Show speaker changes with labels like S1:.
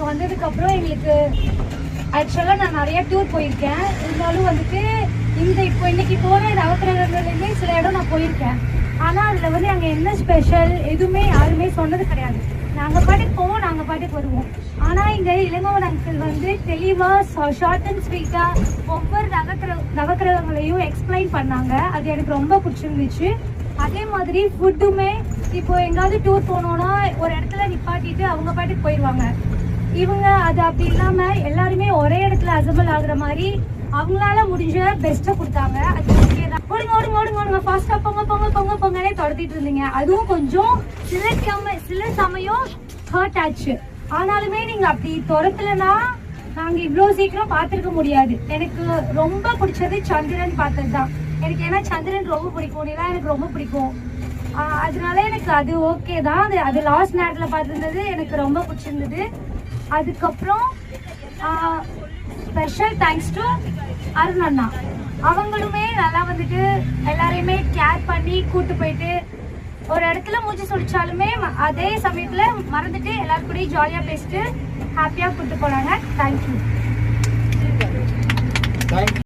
S1: இங்கே வந்ததுக்கப்புறம் எங்களுக்கு ஆக்சுவலாக நான் நிறைய டூர் போயிருக்கேன். இருந்தாலும் வந்துட்டு இந்த இப்போ இன்னைக்கு போகிற நவக்கிரகங்கள்லேயுமே சில இடம் நான் போயிருக்கேன். ஆனால் அதில் வந்து அங்கே என்ன ஸ்பெஷல் எதுவுமே யாருமே சொன்னது கிடையாது. நாங்கள் பாட்டுக்கு போவோம் நாங்கள் பாட்டுக்கு வருவோம். ஆனால் இங்கே இளங்கவன் அங்கிள் வந்து தெளிவாக ஷார்ட் அண்ட் ஸ்வீட்டாக ஒவ்வொரு நவக்கிர நவக்கிரகங்களையும் எக்ஸ்பிளைன் பண்ணாங்க. அது எனக்கு ரொம்ப பிடிச்சிருந்துச்சு. அதே மாதிரி ஃபுட்டுமே இப்போ எங்காவது டூர் போனோன்னா ஒரு இடத்துல நிப்பாட்டிட்டு அவங்க பாட்டுக்கு போயிடுவாங்க இவங்க அது அப்படி இல்லாம எல்லாருமே ஒரே இடத்துல அசம்பிள் ஆகுற மாதிரி அவங்களால முடிஞ்ச பெஸ்ட்டை கொடுத்தாங்க. அது okay தான். ஓடுங்க ஓடுங்க ஓடுங்க ஓடுங்க. ஃபாஸ்டா பொங்க பொங்க பொங்க பொங்கலே துரத்திட்டு இருந்தீங்க. அதுவும் கொஞ்சம் சில சம சில சமயம் ஹர்ட் ஆச்சு. ஆனாலுமே நீங்க அப்படி துரத்தலனா நாங்க இவ்வளோ சீக்கிரம் பார்த்துருக்க முடியாது. எனக்கு ரொம்ப பிடிச்சது சந்திரன் பார்த்தது தான். எனக்கு ஏன்னா சந்திரன் ரொம்ப பிடிக்கும். நிலா எனக்கு ரொம்ப பிடிக்கும். அதனால எனக்கு அது ஓகே தான். அது அது லாஸ்ட் நேரத்தில் பார்த்துருந்தது எனக்கு ரொம்ப பிடிச்சிருந்தது. அதுக்கப்புறம் ஸ்பெஷல் தேங்க்ஸ் டு அருண் அண்ணா. அவங்களுமே நல்லா வந்துட்டு எல்லாரையுமே கேர் பண்ணி கூட்டு போயிட்டு ஒரு இடத்துல மூச்சு சுடிச்சாலுமே அதே சமயத்தில் மறந்துட்டு எல்லாரும் கூடயும் ஜாலியாக பேசிட்டு ஹாப்பியாக கூப்பிட்டு போனாங்க.
S2: தேங்க்யூ